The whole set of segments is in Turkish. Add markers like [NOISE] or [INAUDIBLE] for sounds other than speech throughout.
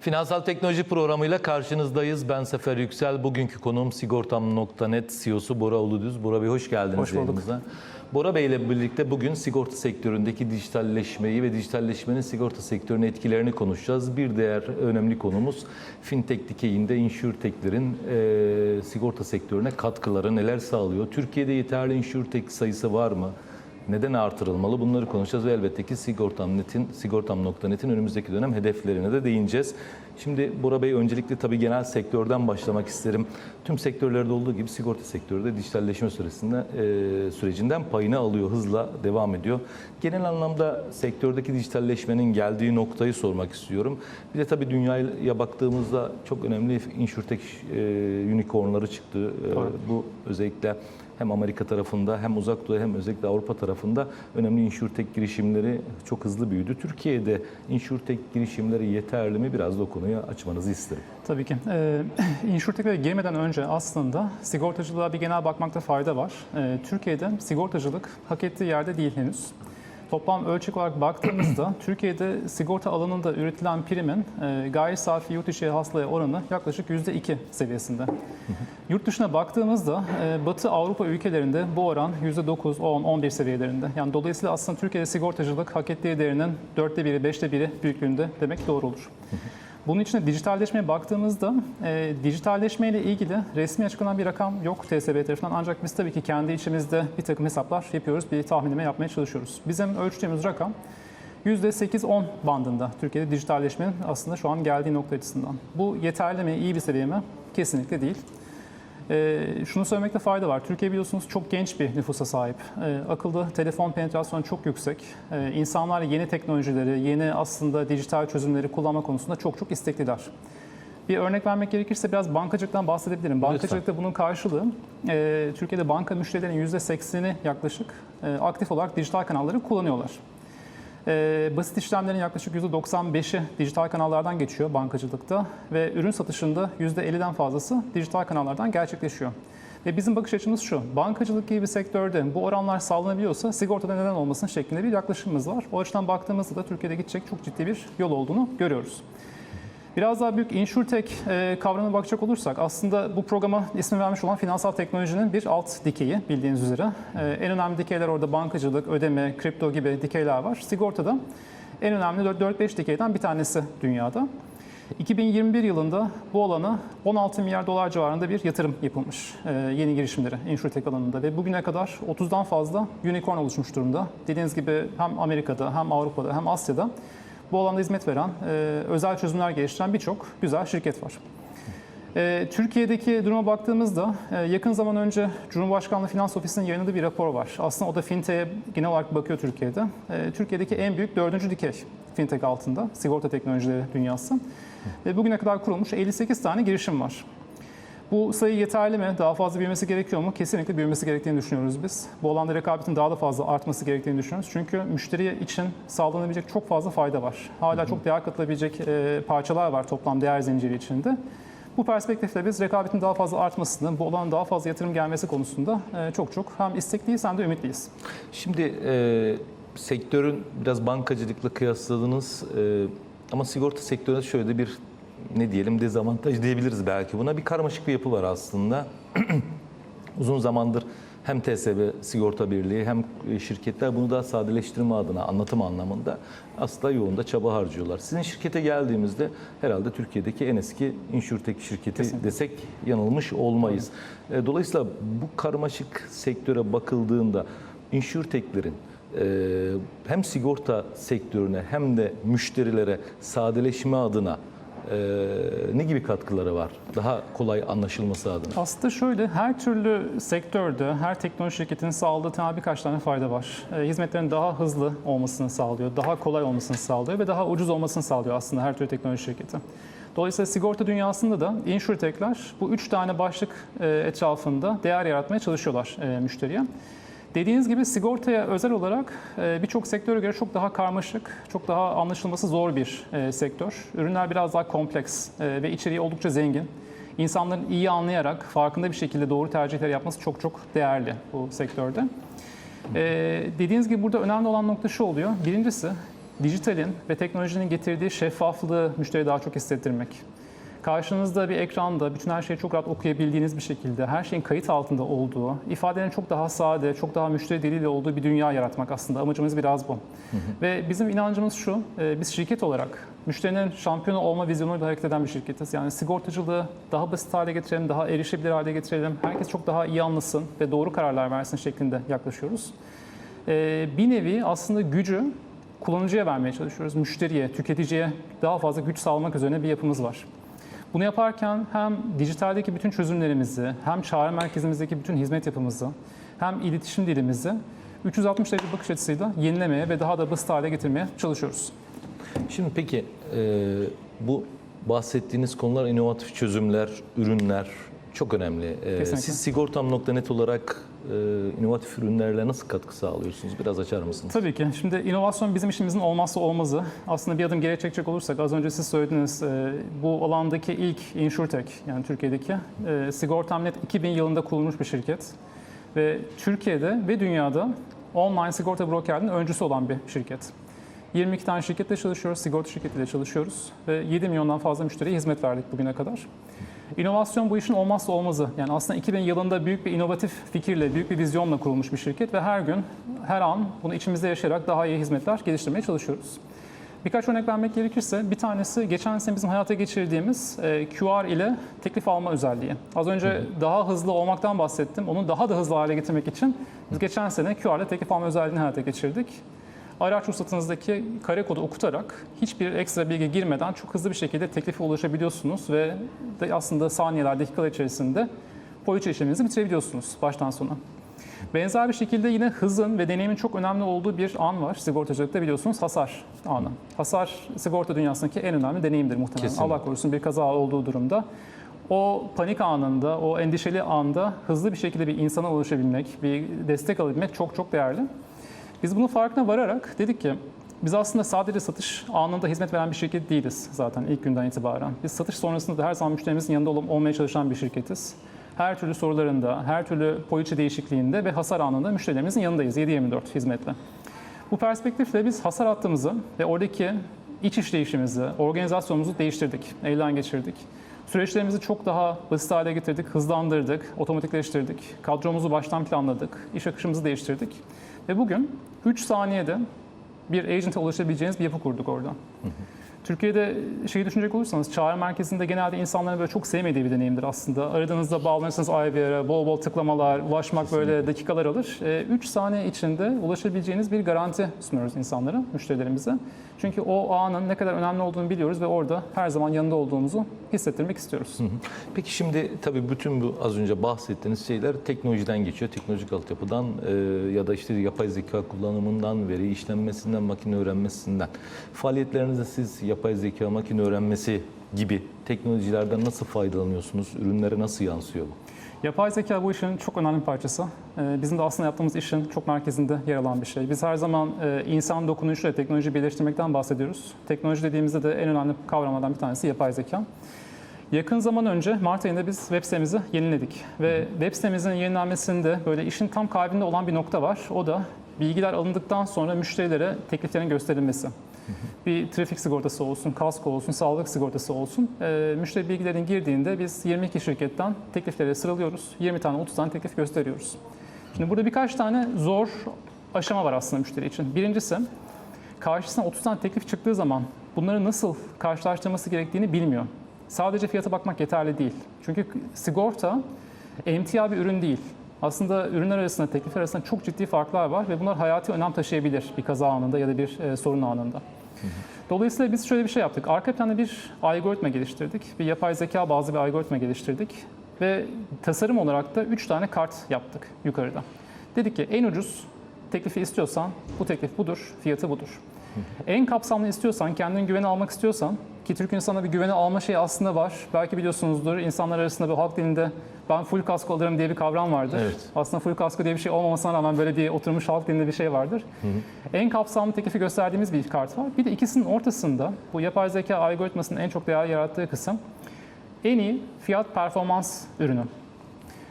Finansal Teknoloji programıyla karşınızdayız. Ben Sefer Yüksel. Bugünkü konuğum Sigortam.net CEO'su Bora Uludüz. Bora Bey hoş geldiniz Hoş bulduk. yayınımıza. Bora Bey ile birlikte bugün sigorta sektöründeki dijitalleşmeyi ve dijitalleşmenin sigorta sektörüne etkilerini konuşacağız. Bir diğer önemli konumuz fintech dikeyinde insurtechlerin e, sigorta sektörüne katkıları neler sağlıyor? Türkiye'de yeterli insurtech sayısı var mı? Neden artırılmalı? Bunları konuşacağız ve elbette ki Sigortam.net'in Sigortam.net'in önümüzdeki dönem hedeflerine de değineceğiz. Şimdi Bora Bey öncelikle tabii genel sektörden başlamak isterim. Tüm sektörlerde olduğu gibi sigorta sektörü de dijitalleşme süresinde e, sürecinden payını alıyor, hızla devam ediyor. Genel anlamda sektördeki dijitalleşmenin geldiği noktayı sormak istiyorum. Bir de tabii dünyaya baktığımızda çok önemli insurtech e, unicornları çıktı. E, bu özellikle hem Amerika tarafında hem Uzak Doğu hem özellikle Avrupa tarafında önemli insurtech girişimleri çok hızlı büyüdü. Türkiye'de insurtech girişimleri yeterli mi? Biraz da o konuyu açmanızı isterim. Tabii ki. Ee, [CLEARS THROAT] insurtech'e girmeden önce aslında sigortacılığa bir genel bakmakta fayda var. Ee, Türkiye'de sigortacılık hak ettiği yerde değil henüz. Toplam ölçek olarak baktığımızda [CLEARS THROAT] Türkiye'de sigorta alanında üretilen primin e, gayri safi yurt içi hasılaya oranı yaklaşık %2 seviyesinde. Yurt dışına baktığımızda e, Batı Avrupa ülkelerinde bu oran %9, 10, 11 seviyelerinde. Yani dolayısıyla aslında Türkiye'de sigortacılık hak ettiği değerinin dörtte biri, beşte biri büyüklüğünde demek doğru olur. Bunun için de dijitalleşmeye baktığımızda e, dijitalleşme ile ilgili resmi açıklanan bir rakam yok TSB tarafından ancak biz tabii ki kendi içimizde bir takım hesaplar yapıyoruz, bir tahminleme yapmaya çalışıyoruz. Bizim ölçtüğümüz rakam %8-10 bandında Türkiye'de dijitalleşmenin aslında şu an geldiği nokta açısından. Bu yeterli mi, iyi bir seviye mi? Kesinlikle değil. Ee, şunu söylemekte fayda var. Türkiye biliyorsunuz çok genç bir nüfusa sahip. Ee, akıllı telefon penetrasyonu çok yüksek. Ee, insanlar yeni teknolojileri, yeni aslında dijital çözümleri kullanma konusunda çok çok istekliler. Bir örnek vermek gerekirse biraz bankacılıktan bahsedebilirim. Bankacılıkta bunun karşılığı e, Türkiye'de banka müşterilerinin %80'i yaklaşık e, aktif olarak dijital kanalları kullanıyorlar. Ee, basit işlemlerin yaklaşık %95'i dijital kanallardan geçiyor bankacılıkta ve ürün satışında %50'den fazlası dijital kanallardan gerçekleşiyor. Ve bizim bakış açımız şu, bankacılık gibi bir sektörde bu oranlar sağlanabiliyorsa sigortada neden olmasın şeklinde bir yaklaşımımız var. O açıdan baktığımızda da Türkiye'de gidecek çok ciddi bir yol olduğunu görüyoruz. Biraz daha büyük insurtech e, kavramına bakacak olursak aslında bu programa ismi vermiş olan finansal teknolojinin bir alt dikeyi bildiğiniz üzere. E, en önemli dikeyler orada bankacılık, ödeme, kripto gibi dikeyler var. Sigortada en önemli 4-5 dikeyden bir tanesi dünyada. 2021 yılında bu alana 16 milyar dolar civarında bir yatırım yapılmış e, yeni girişimlere insurtech alanında ve bugüne kadar 30'dan fazla unicorn oluşmuş durumda. Dediğiniz gibi hem Amerika'da hem Avrupa'da hem Asya'da bu alanda hizmet veren, e, özel çözümler geliştiren birçok güzel şirket var. E, Türkiye'deki duruma baktığımızda e, yakın zaman önce Cumhurbaşkanlığı Finans Ofisi'nin yayınladığı bir rapor var. Aslında o da fintech'e genel olarak bakıyor Türkiye'de. E, Türkiye'deki en büyük dördüncü dikey fintech altında, sigorta teknolojileri dünyası. Bugüne kadar kurulmuş 58 tane girişim var. Bu sayı yeterli mi? Daha fazla büyümesi gerekiyor mu? Kesinlikle büyümesi gerektiğini düşünüyoruz biz. Bu alanda rekabetin daha da fazla artması gerektiğini düşünüyoruz. Çünkü müşteri için sağlanabilecek çok fazla fayda var. Hala çok değer katılabilecek e, parçalar var toplam değer zinciri içinde. Bu perspektifte biz rekabetin daha fazla artmasını, bu alana daha fazla yatırım gelmesi konusunda e, çok çok hem istekliyiz hem de ümitliyiz. Şimdi e, sektörün biraz bankacılıkla kıyasladınız e, ama sigorta sektöründe şöyle de bir ne diyelim dezavantaj diyebiliriz belki buna. Bir karmaşık bir yapı var aslında. [CLEARS THROAT] Uzun zamandır hem TSB Sigorta Birliği hem şirketler bunu daha sadeleştirme adına anlatım anlamında aslında yoğunda çaba harcıyorlar. Sizin şirkete geldiğimizde herhalde Türkiye'deki en eski insurtech şirketi Kesinlikle. desek yanılmış olmayız. E, Dolayısıyla bu karmaşık sektöre bakıldığında insurtechlerin e, hem sigorta sektörüne hem de müşterilere sadeleşme adına ne gibi katkıları var? Daha kolay anlaşılması adına. Aslında şöyle, her türlü sektörde, her teknoloji şirketinin sağladığı temel birkaç tane fayda var. E, hizmetlerin daha hızlı olmasını sağlıyor, daha kolay olmasını sağlıyor ve daha ucuz olmasını sağlıyor aslında her türlü teknoloji şirketi. Dolayısıyla sigorta dünyasında da insurtech'ler bu üç tane başlık e, etrafında değer yaratmaya çalışıyorlar e, müşteriye. Dediğiniz gibi sigortaya özel olarak e, birçok sektöre göre çok daha karmaşık, çok daha anlaşılması zor bir e, sektör. Ürünler biraz daha kompleks e, ve içeriği oldukça zengin. İnsanların iyi anlayarak, farkında bir şekilde doğru tercihler yapması çok çok değerli bu sektörde. Dediğiniz gibi burada önemli olan nokta şu oluyor. Birincisi dijitalin ve teknolojinin getirdiği şeffaflığı müşteriye daha çok hissettirmek. Karşınızda bir ekranda bütün her şeyi çok rahat okuyabildiğiniz bir şekilde, her şeyin kayıt altında olduğu, ifadelerin çok daha sade, çok daha müşteri diliyle olduğu bir dünya yaratmak aslında. Amacımız biraz bu. Ve bizim inancımız şu, e, biz şirket olarak müşterinin şampiyonu olma vizyonuyla hareket eden bir şirketiz. Yani sigortacılığı daha basit hale getirelim, daha erişebilir hale getirelim, herkes çok daha iyi anlasın ve doğru kararlar versin şeklinde yaklaşıyoruz. E, bir nevi aslında gücü kullanıcıya vermeye çalışıyoruz. Müşteriye, tüketiciye daha fazla güç sağlamak üzerine bir yapımız var. Bunu yaparken hem dijitaldeki bütün çözümlerimizi, hem çağrı merkezimizdeki bütün hizmet yapımızı, hem iletişim dilimizi 360 derece bakış açısıyla yenilemeye ve daha da basit hale getirmeye çalışıyoruz. Şimdi peki e, bu bahsettiğiniz konular inovatif çözümler, ürünler çok önemli. E, Kesinlikle. siz sigortam.net olarak e, inovatif ürünlerle nasıl katkı sağlıyorsunuz? Biraz açar mısınız? Tabii ki. Şimdi inovasyon bizim işimizin olmazsa olmazı. Aslında bir adım geri çekecek olursak az önce siz söylediniz e, bu alandaki ilk insurtech yani Türkiye'deki e, Sigortam.net 2000 yılında kurulmuş bir şirket. Ve Türkiye'de ve dünyada online sigorta brokerliğinin öncüsü olan bir şirket. 22 tane şirketle çalışıyoruz, sigorta şirketiyle çalışıyoruz ve 7 milyondan fazla müşteriye hizmet verdik bugüne kadar. İnovasyon bu işin olmazsa olmazı. Yani aslında 2000 yılında büyük bir inovatif fikirle, büyük bir vizyonla kurulmuş bir şirket ve her gün, her an bunu içimizde yaşayarak daha iyi hizmetler geliştirmeye çalışıyoruz. Birkaç örnek vermek gerekirse bir tanesi geçen sene bizim hayata geçirdiğimiz e, QR ile teklif alma özelliği. Az önce daha hızlı olmaktan bahsettim. Onu daha da hızlı hale getirmek için biz geçen sene QR ile teklif alma özelliğini hayata geçirdik. Araç ruhsatınızdaki kare kodu okutarak hiçbir ekstra bilgi girmeden çok hızlı bir şekilde teklife ulaşabiliyorsunuz ve de aslında saniyeler, dakikalar içerisinde poliçe işleminizi bitirebiliyorsunuz baştan sona. Benzer bir şekilde yine hızın ve deneyimin çok önemli olduğu bir an var. Sigortacılıkta biliyorsunuz hasar anı. Hasar sigorta dünyasındaki en önemli deneyimdir muhtemelen. Kesinlikle. Allah korusun bir kaza olduğu durumda. O panik anında, o endişeli anda hızlı bir şekilde bir insana ulaşabilmek, bir destek alabilmek çok çok değerli. Biz bunun farkına vararak dedik ki biz aslında sadece satış anında hizmet veren bir şirket değiliz zaten ilk günden itibaren. Biz satış sonrasında da her zaman müşterimizin yanında ol- olmaya çalışan bir şirketiz. Her türlü sorularında, her türlü poliçe değişikliğinde ve hasar anında müşterilerimizin yanındayız 7-24 hizmetle. Bu perspektifle biz hasar hattımızı ve oradaki iç işleyişimizi, organizasyonumuzu değiştirdik, elden geçirdik. Süreçlerimizi çok daha basit hale getirdik, hızlandırdık, otomatikleştirdik. Kadromuzu baştan planladık, iş akışımızı değiştirdik. Ve bugün 3 saniyede bir agent'e ulaşabileceğiniz bir yapı kurduk orada. Türkiye'de şeyi düşünecek olursanız çağrı merkezinde genelde insanların böyle çok sevmediği bir deneyimdir aslında. Aradığınızda bağlanırsınız IVR'a, bol bol tıklamalar, ulaşmak böyle dakikalar alır. 3 saniye içinde ulaşabileceğiniz bir garanti sunuyoruz insanlara, müşterilerimize. Çünkü o anın ne kadar önemli olduğunu biliyoruz ve orada her zaman yanında olduğumuzu hissettirmek istiyoruz. Peki şimdi tabii bütün bu az önce bahsettiğiniz şeyler teknolojiden geçiyor. Teknolojik altyapıdan e, ya da işte yapay zeka kullanımından, veri işlenmesinden, makine öğrenmesinden. Faaliyetlerinizde siz yapay zeka, makine öğrenmesi gibi teknolojilerden nasıl faydalanıyorsunuz? Ürünlere nasıl yansıyor bu? Yapay zeka bu işin çok önemli bir parçası. Ee, Bizim de aslında yaptığımız işin çok merkezinde yer alan bir şey. Biz her zaman e, insan dokunuşuyla teknoloji birleştirmekten bahsediyoruz. Teknoloji dediğimizde de en önemli kavramlardan bir tanesi yapay zeka. Yakın zaman önce Mart ayında biz web sitemizi yeniledik. Ve web sitemizin yenilenmesinde böyle işin tam kalbinde olan bir nokta var. O da bilgiler alındıktan sonra müşterilere tekliflerin gösterilmesi. Bir trafik sigortası olsun, kasko olsun, sağlık sigortası olsun. Ee, müşteri bilgilerin girdiğinde biz 22 şirketten teklifleri sıralıyoruz. 20 tane, 30 tane teklif gösteriyoruz. Şimdi burada birkaç tane zor aşama var aslında müşteri için. Birincisi, karşısına 30 tane teklif çıktığı zaman bunları nasıl karşılaştırması gerektiğini bilmiyor. Sadece fiyata bakmak yeterli değil. Çünkü sigorta emtia bir ürün değil. Aslında ürünler arasında, teklifler arasında çok ciddi farklar var ve bunlar hayati önem taşıyabilir bir kaza anında ya da bir e, sorun anında. Dolayısıyla biz şöyle bir şey yaptık. Arka planda bir algoritma geliştirdik. Bir yapay zeka bazlı bir algoritma geliştirdik. Ve tasarım olarak da 3 tane kart yaptık yukarıda. Dedik ki en ucuz teklifi istiyorsan bu teklif budur, fiyatı budur. En kapsamlı istiyorsan, kendini güvene almak istiyorsan ki Türk insana bir güvene alma şeyi aslında var. Belki biliyorsunuzdur insanlar arasında bir halk dilinde ben full kasko alırım diye bir kavram vardır. Evet. Aslında full kasko diye bir şey olmamasına rağmen böyle bir oturmuş halk dilinde bir şey vardır. En kapsamlı teklifi gösterdiğimiz bir kart var. Bir de ikisinin ortasında bu yapay zeka algoritmasının en çok değer yarattığı kısım en iyi fiyat performans ürünü.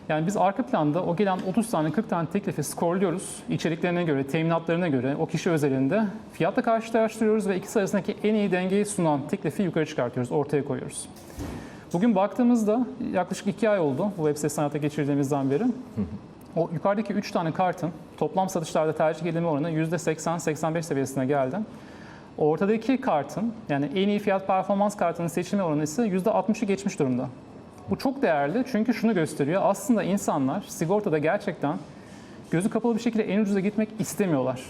Yani biz arka planda o gelen 30 tane 40 tane teklifi skorluyoruz. İçeriklerine göre, teminatlarına göre o kişi özelinde fiyatla karşılaştırıyoruz ve ikisi arasındaki en iyi dengeyi sunan teklifi yukarı çıkartıyoruz, ortaya koyuyoruz. Bugün baktığımızda yaklaşık 2 ay oldu bu web sitesini hayata geçirdiğimizden beri. O yukarıdaki 3 tane kartın toplam satışlarda tercih edilme oranı %80-85 seviyesine geldi. Ortadaki kartın yani en iyi fiyat performans kartının seçilme oranı ise %60'ı geçmiş durumda. Bu çok değerli çünkü şunu gösteriyor. Aslında insanlar sigortada gerçekten gözü kapalı bir şekilde en ucuza gitmek istemiyorlar.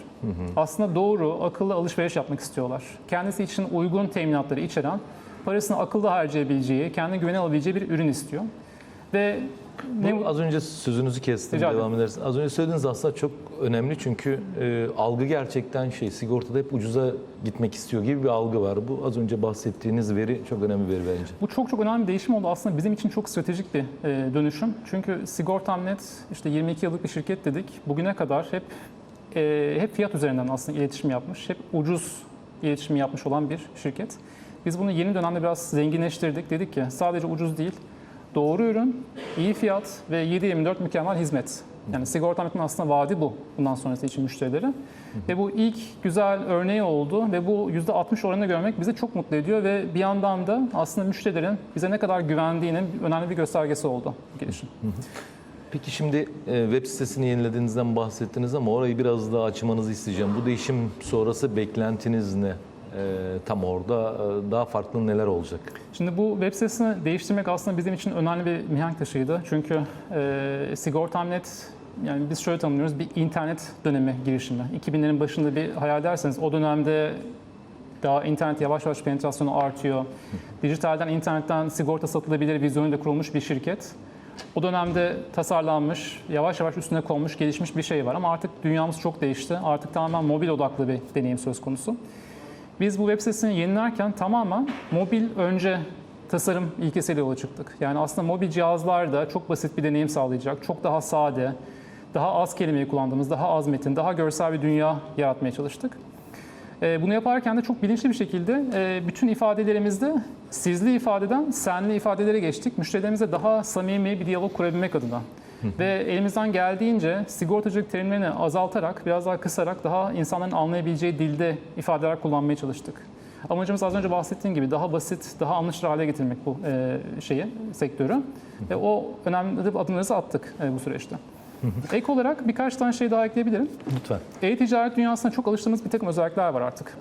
Aslında doğru, akıllı alışveriş yapmak istiyorlar. Kendisi için uygun teminatları içeren, parasını akıllı harcayabileceği, kendi güvene alabileceği bir ürün istiyor. Ve ne Bu az önce sözünüzü kestim, Rica devam edersin. Az önce söylediğiniz aslında çok önemli çünkü e, algı gerçekten şey, sigortada hep ucuza gitmek istiyor gibi bir algı var. Bu az önce bahsettiğiniz veri çok önemli bir veri bence. Bu çok çok önemli bir değişim oldu. Aslında bizim için çok stratejik bir e, dönüşüm. Çünkü Sigortamnet işte 22 yıllık bir şirket dedik. Bugüne kadar hep e, hep fiyat üzerinden aslında iletişim yapmış. Hep ucuz iletişim yapmış olan bir şirket. Biz bunu yeni dönemde biraz zenginleştirdik. Dedik ki sadece ucuz değil, doğru ürün, iyi fiyat ve 7-24 mükemmel hizmet. Yani Sigortamnet'in aslında vaadi bu bundan sonrası için müşterilere. Ve bu ilk güzel örneği oldu ve bu %60 oranını görmek bizi çok mutlu ediyor ve bir yandan da aslında müşterilerin bize ne kadar güvendiğinin önemli bir göstergesi oldu bu gelişim. Peki şimdi e, web sitesini yenilediğinizden bahsettiniz ama orayı biraz daha açmanızı isteyeceğim. Bu değişim sonrası beklentiniz ne? E, tam orada e, daha farklı neler olacak? Şimdi bu web sitesini değiştirmek aslında bizim için önemli bir mihenk taşıydı. Çünkü e, Sigortamnet yani biz şöyle tanımlıyoruz bir internet dönemi girişimi. 2000'lerin başında bir hayal ederseniz o dönemde daha internet yavaş yavaş penetrasyonu artıyor. Dijitalden internetten sigorta satılabilir vizyonuyla kurulmuş bir şirket. O dönemde tasarlanmış, yavaş yavaş üstüne konmuş, gelişmiş bir şey var. Ama artık dünyamız çok değişti. Artık tamamen mobil odaklı bir deneyim söz konusu. Biz bu web sitesini yenilerken tamamen mobil önce tasarım ilkesiyle yola çıktık. Yani aslında mobil cihazlarda çok basit bir deneyim sağlayacak, çok daha sade, daha az kelimeyi kullandığımız, daha az metin, daha görsel bir dünya yaratmaya çalıştık. Ee, Bunu yaparken de çok bilinçli bir şekilde e, bütün ifadelerimizde sizli ifadeden senli ifadelere geçtik. Müşterilerimizle daha samimi bir diyalog kurabilmek adına. Ve elimizden geldiğince sigortacılık terimlerini azaltarak, biraz daha kısarak daha insanların anlayabileceği dilde ifadeler kullanmaya çalıştık. Amacımız az önce bahsettiğim gibi daha basit, daha anlaşılır hale getirmek bu e, şeyi, sektörü. Ve o önemli adımları attık e, bu süreçte. Ek olarak birkaç tane şey daha ekleyebilirim. Lütfen. E-ticaret dünyasında çok alıştığımız bir takım özellikler var artık.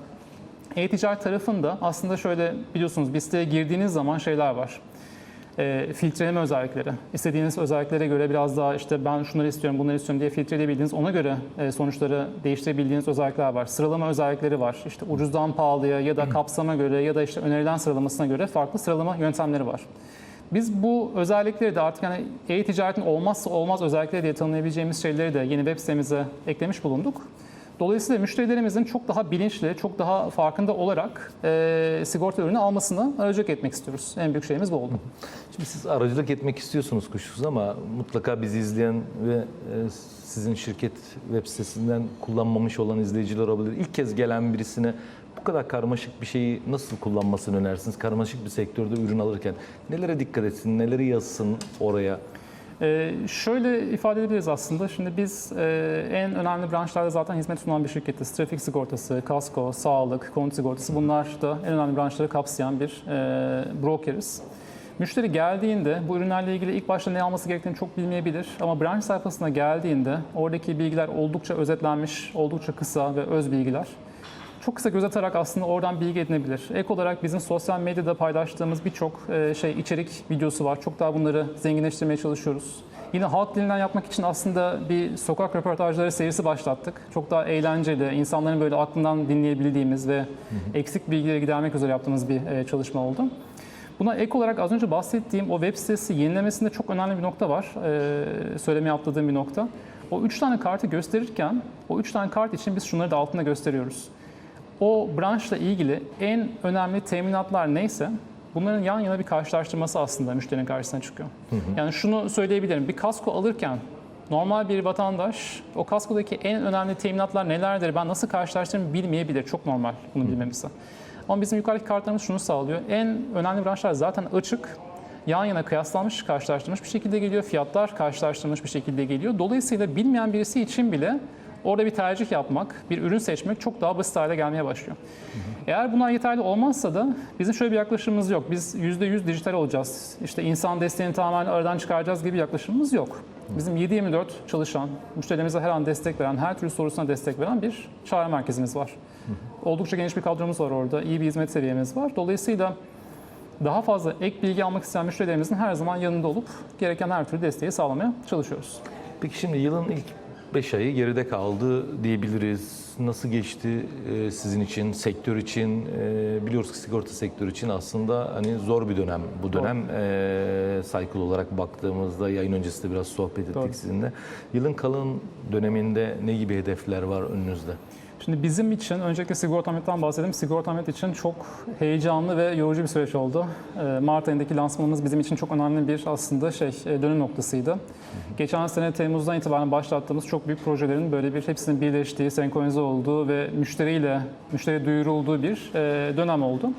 E-ticaret tarafında aslında şöyle biliyorsunuz bir siteye girdiğiniz zaman şeyler var. E, filtreleme özellikleri. İstediğiniz özelliklere göre biraz daha işte ben şunları istiyorum, bunları istiyorum diye filtreleyebildiğiniz, ona göre e, sonuçları değiştirebildiğiniz özellikler var. Sıralama özellikleri var. İşte ucuzdan pahalıya ya da kapsama göre ya da işte önerilen sıralamasına göre farklı sıralama yöntemleri var. Biz bu özellikleri de artık yani e-ticaretin olmazsa olmaz özellikleri diye tanımlayabileceğimiz şeyleri de yeni web sitemize eklemiş bulunduk. Dolayısıyla müşterilerimizin çok daha bilinçli, çok daha farkında olarak e, sigorta ürünü almasını aracılık etmek istiyoruz. En büyük şeyimiz bu oldu. Şimdi siz aracılık etmek istiyorsunuz kuşkusuz ama mutlaka bizi izleyen ve e, sizin şirket web sitesinden kullanmamış olan izleyiciler olabilir. İlk kez gelen birisine bu kadar karmaşık bir şeyi nasıl kullanmasını önersiniz? Karmaşık bir sektörde ürün alırken nelere dikkat etsin, neleri yazsın oraya? Ee, şöyle ifade edebiliriz aslında. Şimdi biz e, en önemli branşlarda zaten hizmet sunan bir şirketiz. Trafik sigortası, kasko, sağlık, konut sigortası bunlar da en önemli branşları kapsayan bir e, brokeriz. Müşteri geldiğinde bu ürünlerle ilgili ilk başta ne alması gerektiğini çok bilmeyebilir. Ama branş sayfasına geldiğinde oradaki bilgiler oldukça özetlenmiş, oldukça kısa ve öz bilgiler. Çok kısa göz atarak aslında oradan bilgi edinebilir. Ek olarak bizim sosyal medyada paylaştığımız birçok e, şey içerik videosu var. Çok daha bunları zenginleştirmeye çalışıyoruz. Yine halk dilinden yapmak için aslında bir sokak röportajları serisi başlattık. Çok daha eğlenceli, insanların böyle aklından dinleyebildiğimiz ve eksik bilgileri gidermek üzere yaptığımız bir e, çalışma oldu. Buna ek olarak az önce bahsettiğim o web sitesi yenilemesinde çok önemli bir nokta var. Ee, söylemeye atladığım bir nokta. O üç tane kartı gösterirken o üç tane kart için biz şunları da altında gösteriyoruz. O branşla ilgili en önemli teminatlar neyse bunların yan yana bir karşılaştırması aslında müşterinin karşısına çıkıyor. Yani şunu söyleyebilirim. Bir kasko alırken normal bir vatandaş o kaskodaki en önemli teminatlar nelerdir ben nasıl karşılaştırırım bilmeyebilir. Çok normal bunu bilmemizi. Ama bizim yukarıdaki kartlarımız şunu sağlıyor. En önemli branşlar zaten açık. yan yana kıyaslanmış, karşılaştırılmış bir şekilde geliyor. Fiyatlar karşılaştırılmış bir şekilde geliyor. Dolayısıyla bilmeyen birisi için bile orada bir tercih yapmak, bir ürün seçmek çok daha basit hale gelmeye başlıyor. Eğer bunlar yeterli olmazsa da bizim şöyle bir yaklaşımımız yok. Biz %100 dijital olacağız. İşte insan desteğini tamamen aradan çıkaracağız gibi yaklaşımımız yok. Bizim 7-24 çalışan, müşterilerimize her an destek veren, her türlü sorusuna destek veren bir çağrı merkezimiz var. Oldukça geniş bir kadromuz var orada. iyi bir hizmet seviyemiz var. Dolayısıyla daha fazla ek bilgi almak isteyen müşterilerimizin her zaman yanında olup gereken her türlü desteği sağlamaya çalışıyoruz. Peki şimdi yılın ilk 5 ayı geride kaldı diyebiliriz. Nasıl geçti e, sizin için, sektör için? E, biliyoruz ki sigorta sektörü için aslında hani zor bir dönem. Bu dönem e, cycle olarak baktığımızda yayın öncesi de biraz sohbet ettik Doğru. sizinle. Yılın kalın döneminde ne gibi hedefler var önünüzde? Şimdi bizim için öncelikle Sigortamet'ten bahsedelim. Sigortamet için çok heyecanlı ve yorucu bir süreç oldu. Ee, Mart ayındaki lansmanımız bizim için çok önemli bir aslında şey e, dönüm noktasıydı. Geçen sene Temmuz'dan itibaren başlattığımız çok büyük projelerin böyle bir hepsinin birleştiği, senkronize olduğu ve müşteriyle müşteriye duyurulduğu bir e, dönem oldu.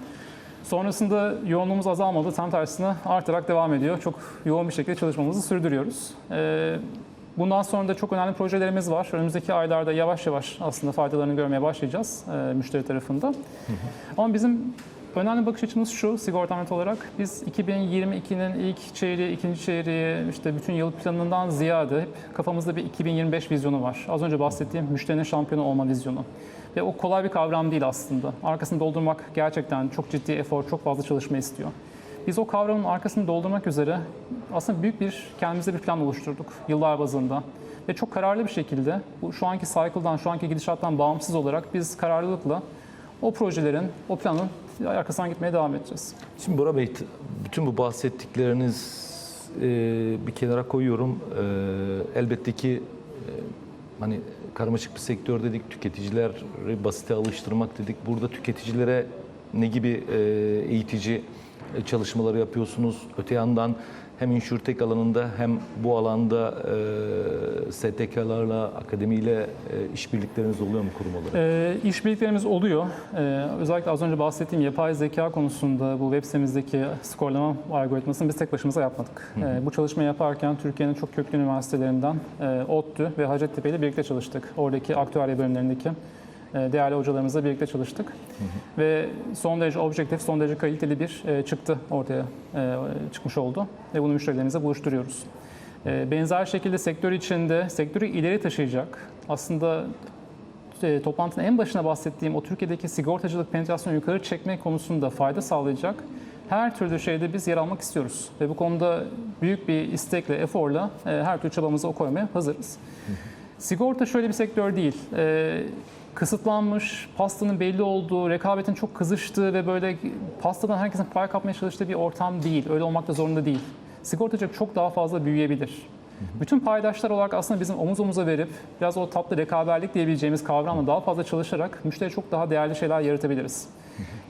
Sonrasında yoğunluğumuz azalmadı. Tam tersine artarak devam ediyor. Çok yoğun bir şekilde çalışmamızı sürdürüyoruz. Bundan sonra da çok önemli projelerimiz var. Önümüzdeki aylarda yavaş yavaş aslında faydalarını görmeye başlayacağız e, müşteri tarafında. Ama bizim önemli bakış açımız şu sigortamet olarak. Biz 2022'nin ilk çeyreği, ikinci çeyreği, işte bütün yıl planından ziyade hep kafamızda bir 2025 vizyonu var. Az önce bahsettiğim müşterinin şampiyonu olma vizyonu. Ve o kolay bir kavram değil aslında. Arkasını doldurmak gerçekten çok ciddi efor, çok fazla çalışma istiyor. Biz o kavramın arkasını doldurmak üzere aslında büyük bir kendimize bir plan oluşturduk yıllar bazında. Ve çok kararlı bir şekilde bu şu anki cycle'dan, şu anki gidişattan bağımsız olarak biz kararlılıkla o projelerin, o planın arkasından gitmeye devam edeceğiz. Şimdi Bora Bey, bütün bu bahsettikleriniz e, bir kenara koyuyorum. E, elbette ki e, hani karmaşık bir sektör dedik, tüketicileri basite alıştırmak dedik. Burada tüketicilere ne gibi e, eğitici çalışmaları yapıyorsunuz? Öte yandan hem insurtek alanında hem bu alanda e, STK'larla, akademiyle e, işbirlikleriniz oluyor mu kurum olarak? Ee, işbirliklerimiz oluyor. Ee, özellikle az önce bahsettiğim yapay zeka konusunda bu web sitemizdeki skorlama algoritmasını biz tek başımıza yapmadık. Ee, bu çalışmayı yaparken Türkiye'nin çok köklü üniversitelerinden e, ODTÜ ve Hacettepe ile birlikte çalıştık. Oradaki aktüarya bölümlerindeki e, değerli hocalarımızla birlikte çalıştık. Ve son derece objektif, son derece kaliteli bir e, çıktı ortaya e, çıkmış oldu. Ve bunu müşterilerimize buluşturuyoruz. E, Benzer şekilde sektör içinde sektörü ileri taşıyacak aslında e, toplantının en başına bahsettiğim o Türkiye'deki sigortacılık penetrasyonu yukarı çekme konusunda fayda sağlayacak her türlü şeyde biz yer almak istiyoruz. Ve bu konuda büyük bir istekle, eforla e, her türlü çabamızı o koymaya hazırız. Sigorta şöyle bir sektör değil. Kısıtlanmış, pastanın belli olduğu, rekabetin çok kızıştığı ve böyle pastadan herkesin pay kapmaya çalıştığı bir ortam değil. Öyle olmak da zorunda değil. Sigortacılık çok daha fazla büyüyebilir. Bütün paydaşlar olarak aslında bizim omuz omuza verip biraz o tatlı rekaberlik diyebileceğimiz kavramla daha fazla çalışarak müşteriye çok daha değerli şeyler yaratabiliriz.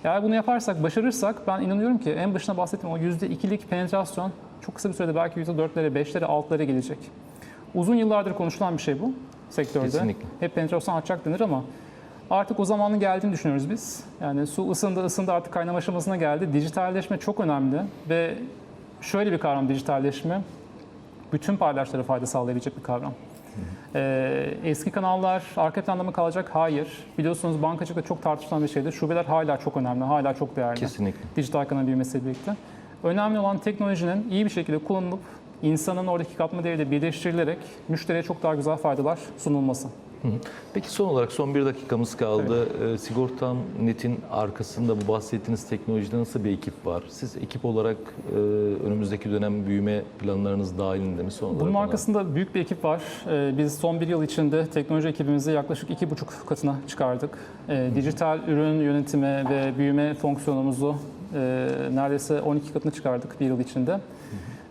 Eğer bunu yaparsak, başarırsak ben inanıyorum ki en başına bahsettiğim o %2'lik penetrasyon çok kısa bir sürede belki %4'lere, 5'lere, 6'lara gelecek. Uzun yıllardır konuşulan bir şey bu sektörde. Kesinlikle. Hep penetrasyon artacak denir ama artık o zamanın geldiğini düşünüyoruz biz. Yani su ısındı ısındı artık kaynama aşamasına geldi. Dijitalleşme çok önemli ve şöyle bir kavram dijitalleşme. Bütün paydaşlara fayda sağlayabilecek bir kavram. Ee, eski kanallar arka planda mı kalacak? Hayır. Biliyorsunuz bankacılıkta çok tartışılan bir şeydir. Şubeler hala çok önemli, hala çok değerli. Kesinlikle. Dijital kanal büyümesiyle birlikte. Önemli olan teknolojinin iyi bir şekilde kullanılıp insanın oradaki katma değeriyle birleştirilerek müşteriye çok daha güzel faydalar sunulması. Hı hı. Peki son olarak son bir dakikamız kaldı. Ee, Sigortam Net'in arkasında bu bahsettiğiniz teknolojide nasıl bir ekip var? Siz ekip olarak e, önümüzdeki dönem büyüme planlarınız dahilinde mi son? Bunun ona- arkasında büyük bir ekip var. Ee, Biz son bir yıl içinde teknoloji ekibimizi yaklaşık iki buçuk katına çıkardık. Ee, Dijital ürün yönetimi ve büyüme fonksiyonumuzu e, neredeyse 12 katına çıkardık bir yıl içinde.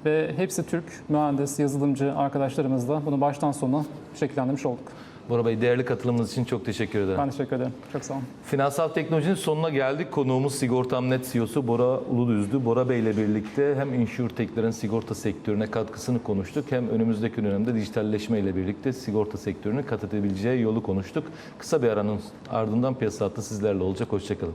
Ve hepsi Türk, mühendis, yazılımcı arkadaşlarımızla bunu baştan sona şekillendirmiş olduk. Bora Bey değerli katılımınız için çok teşekkür ederim. Ben teşekkür ederim. Çok sağ olun. Finansal teknolojinin sonuna geldik. Konuğumuz Sigortam.net CEO'su Bora Uludüzdü. Bora Bey ile birlikte hem insurteklerin sigorta sektörüne katkısını konuştuk hem önümüzdeki dönemde dijitalleşme ile birlikte sigorta sektörünü kat edebileceği yolu konuştuk. Kısa bir aranın ardından piyasa hattı sizlerle olacak. Hoşçakalın.